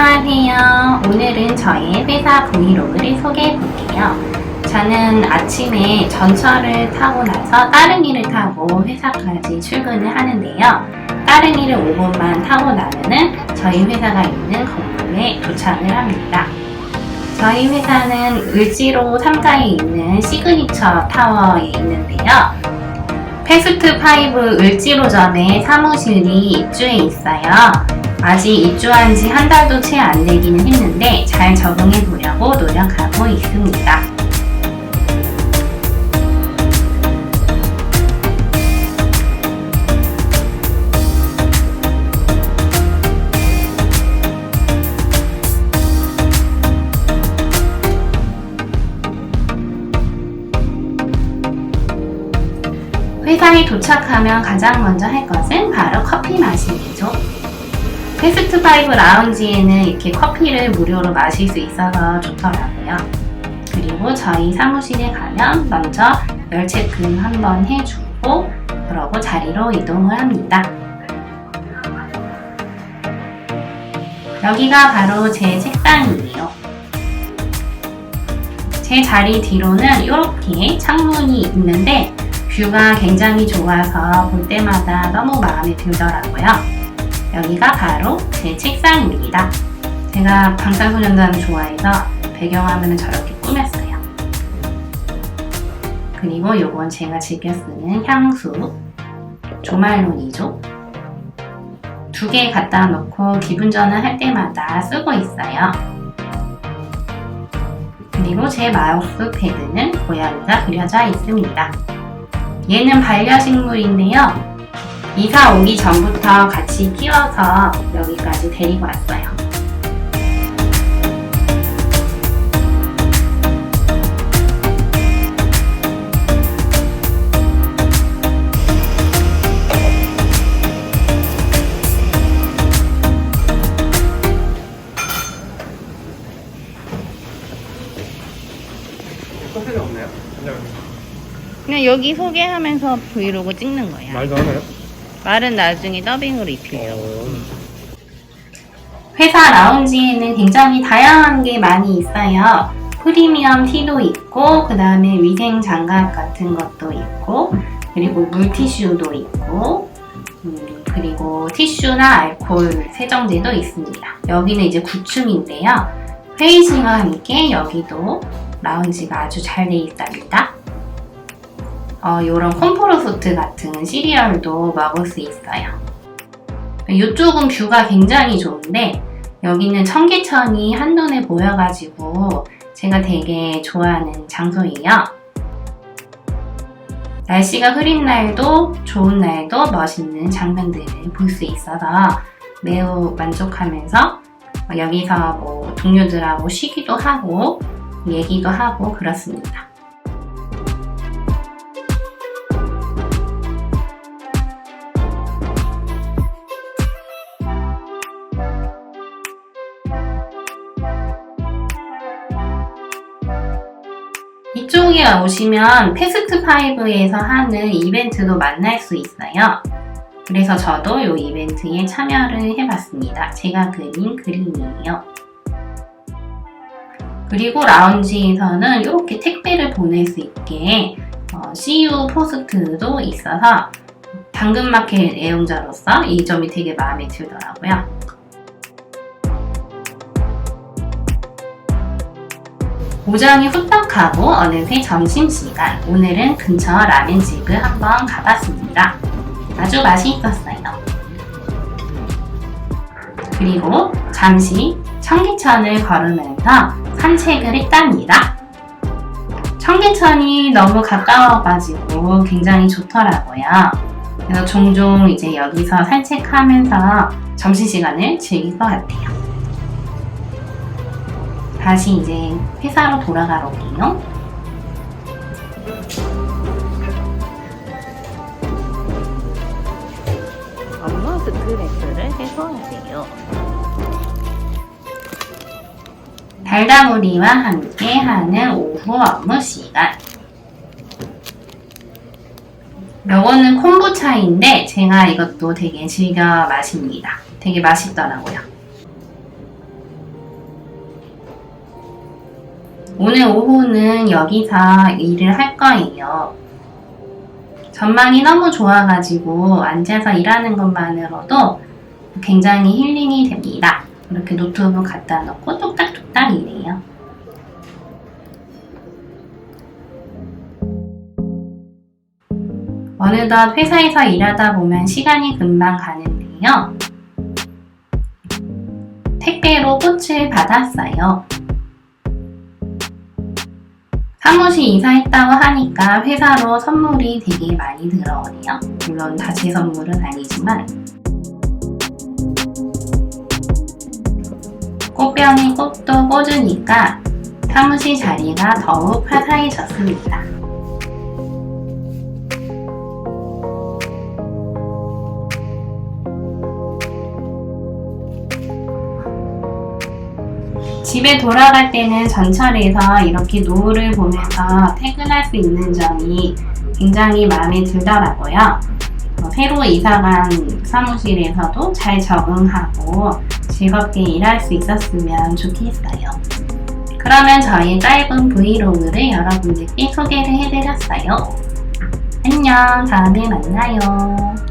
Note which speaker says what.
Speaker 1: 안녕하세요. 오늘은 저의 회사 브이로그를 소개해 볼게요. 저는 아침에 전철을 타고 나서 따릉이를 타고 회사까지 출근을 하는데요. 따릉이를 5분만 타고 나면은 저희 회사가 있는 건물에 도착을 합니다. 저희 회사는 을지로 3가에 있는 시그니처 타워에 있는데요. 패스트 5 을지로점에 사무실이 입주해 있어요. 아직 입주한 지 한 달도 채 안 되기는 했는데 잘 적응해 보려고 노력하고 있습니다. 회사에 도착하면 가장 먼저 할 것은 바로 커피 마시기죠. 패스트 파이브 라운지에는 이렇게 커피를 무료로 마실 수 있어서 좋더라고요. 그리고 저희 사무실에 가면 먼저 열 체크 한번 해주고 그러고 자리로 이동을 합니다. 여기가 바로 제 책상이에요. 제 자리 뒤로는 이렇게 창문이 있는데 뷰가 굉장히 좋아서 볼 때마다 너무 마음에 들더라고요. 여기가 바로 제 책상입니다. 제가 방탄소년단을 좋아해서 배경화면을 저렇게 꾸몄어요. 그리고 이건 제가 즐겨 쓰는 향수 조말론이죠. 두 개 갖다 놓고 기분 전환할 때마다 쓰고 있어요. 그리고 제 마우스 패드는 고양이가 그려져 있습니다. 얘는 반려식물인데요. 이사 오기 전부터 같이 키워서 여기까지 데리고 왔어요. 그냥 여기 소개하면서 브이로그 찍는 거야.
Speaker 2: 말도 하나요?
Speaker 1: 말은 나중에 더빙으로 입히려고.
Speaker 2: 어...
Speaker 1: 회사 라운지에는 굉장히 다양한 게 많이 있어요. 프리미엄 티도 있고, 그 다음에 위생 장갑 같은 것도 있고, 그리고 물티슈도 있고, 음, 그리고 티슈나 알코올 세정제도 있습니다. 여기는 이제 9층인데요. 회의실과 함께 여기도 라운지가 아주 잘 돼 있답니다. 어, 요런 콤포로소트 같은 시리얼도 먹을 수 있어요. 이쪽은 뷰가 굉장히 좋은데 여기는 청계천이 한눈에 보여가지고 제가 되게 좋아하는 장소예요. 날씨가 흐린 날도 좋은 날도 멋있는 장면들을 볼 수 있어서 매우 만족하면서 여기서 뭐 동료들하고 쉬기도 하고 얘기도 하고 그렇습니다. 이쪽에 오시면 패스트 5에서 하는 이벤트도 만날 수 있어요. 그래서 저도 이 이벤트에 참여를 해봤습니다. 제가 그린 그림이에요. 그리고 라운지에서는 이렇게 택배를 보낼 수 있게 어, CU 포스트도 있어서 당근마켓 애용자로서 이 점이 되게 마음에 들더라고요. 오전이 후딱하고 어느새 점심시간 오늘은 근처 라면집을 한번 가봤습니다. 아주 맛있었어요. 그리고 잠시 청계천을 걸으면서 산책을 했답니다. 청계천이 너무 가까워가지고 굉장히 좋더라고요. 그래서 종종 이제 여기서 산책하면서 점심시간을 즐길 것 같아요. 다시 이제 회사로 돌아가러 오게요. 업무 스트레스를 해소하세요. 달다구리와 함께 하는 오후 업무 시간. 요거는 콤부차인데 제가 이것도 되게 즐겨 마십니다. 되게 맛있더라고요. 오늘 오후는 여기서 일을 할 거예요. 전망이 너무 좋아가지고 앉아서 일하는 것만으로도 굉장히 힐링이 됩니다. 이렇게 노트북 갖다 놓고 뚝딱뚝딱 일해요. 어느덧 회사에서 일하다 보면 시간이 금방 가는데요. 택배로 꽃을 받았어요. 사무실 이사했다고 하니까 회사로 선물이 되게 많이 들어오네요. 물론 다제 선물은 아니지만 꽃병에 꽃도 꽂으니까 사무실 자리가 더욱 화사해졌습니다. 집에 돌아갈 때는 전철에서 이렇게 노을을 보면서 퇴근할 수 있는 점이 굉장히 마음에 들더라고요. 어, 새로 이사간 사무실에서도 잘 적응하고 즐겁게 일할 수 있었으면 좋겠어요. 그러면 저희 짧은 브이로그를 여러분들께 소개를 해드렸어요. 안녕, 다음에 만나요.